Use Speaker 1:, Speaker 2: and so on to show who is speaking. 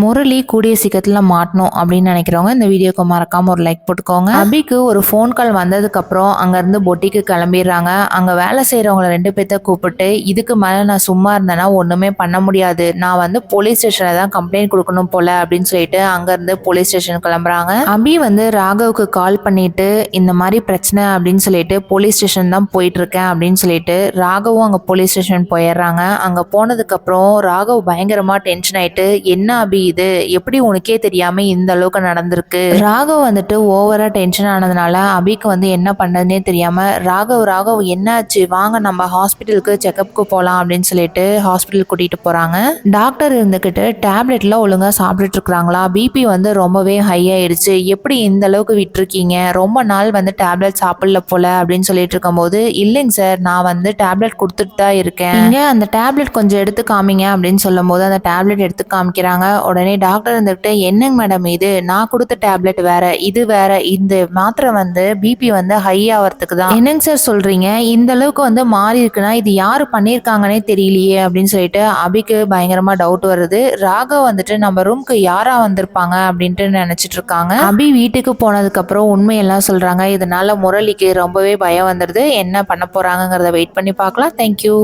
Speaker 1: முரளி கூடிய சீக்கிரத்தில் மாட்டணும் அப்படின்னு நினைக்கிறவங்க இந்த வீடியோக்கு மறக்காமல் ஒரு லைக் போட்டுக்கோங்க. அபிக்கு ஒரு ஃபோன் கால் வந்ததுக்கப்புறம் அங்கேருந்து பொட்டிக்கு கிளம்பிடுறாங்க. அங்கே வேலை செய்கிறவங்கள ரெண்டு பேர்த்த கூப்பிட்டு இதுக்கு மேலே நான் சும்மா இருந்தேன்னா ஒன்றுமே பண்ண முடியாது. நான் வந்து போலீஸ் ஸ்டேஷனில் தான் கம்ப்ளைண்ட் கொடுக்கணும் போல அப்படின்னு சொல்லிட்டு அங்கேருந்து போலீஸ் ஸ்டேஷன் கிளம்புறாங்க. அபி வந்து ராகவுக்கு கால் பண்ணிட்டு இந்த மாதிரி பிரச்சனை அப்படின்னு சொல்லிட்டு போலீஸ் ஸ்டேஷன் தான் போயிட்டுருக்கேன் அப்படின்னு சொல்லிட்டு ராகவும் அங்கே போலீஸ் ஸ்டேஷன் போயிடுறாங்க. அங்கே போனதுக்கப்புறம் ராகவ் பயங்கரமாக டென்ஷன் ஆகிட்டு என்ன அபி இது எப்படி உனக்கே தெரியாம இந்த அளவுக்கு நடந்திருக்கு? ராகவ் வந்துட்டு ஓவரா டென்ஷன் ஆனதுனால அபிக்கு வந்து என்ன பண்றதுனே தெரியாம ராகவ் ராகவ் என்னாச்சு வாங்க நம்ம ஹாஸ்பிட்டலுக்கு செக்கப்புக்கு போகலாம் அப்படின்னு சொல்லிட்டு ஹாஸ்பிட்டல் கூட்டிட்டு போறாங்க. டாக்டர் இருந்துக்கிட்டு டேப்லெட்லாம் ஒழுங்கா சாப்பிட்டுட்டு இருக்கிறாங்களா? பிபி வந்து ரொம்பவே ஹை ஆயிடுச்சு. எப்படி இந்த அளவுக்கு விட்டுருக்கீங்க? ரொம்ப நாள் வந்து டேப்லெட் சாப்பிடல போல அப்படின்னு சொல்லிட்டு இருக்கும்போது இல்லைங்க சார் நான் வந்து டேப்லெட் கொடுத்துட்டு தான் இருக்கேன். நீங்க அந்த டேப்லெட் கொஞ்சம் எடுத்து காமிங்க அப்படின்னு சொல்லும்போது அந்த டேப்லெட் எடுத்து காமிக்கிறாங்க. உடனே டாக்டர் இருந்துகிட்டு என்னங்க மேடம் இது? நான் கொடுத்த டேப்லெட் வேற இது வேற இந்த மாத்திரை வந்து பிபி வந்து ஹை ஆகிறதுக்கு தான். என்னங்க சார் சொல்றீங்க? இந்த அளவுக்கு வந்து மாறி இருக்குன்னா இது யாரு பண்ணியிருக்காங்கன்னே தெரியலையே அப்படின்னு சொல்லிட்டு அபிக்கு பயங்கரமா டவுட் வருது. ராகவ் வந்துட்டு நம்ம ரூம்க்கு யாரா வந்திருப்பாங்க? அப்படின்ட்டு நினைச்சிட்டு இருக்காங்க. அபி வீட்டுக்கு போனதுக்கு அப்புறம் உண்மையெல்லாம் சொல்றாங்க. இதனால முரளிக்கு ரொம்பவே பயம் வந்துடுது என்ன பண்ண போறாங்கிறத வெயிட் பண்ணி பார்க்கலாம். தேங்க்யூ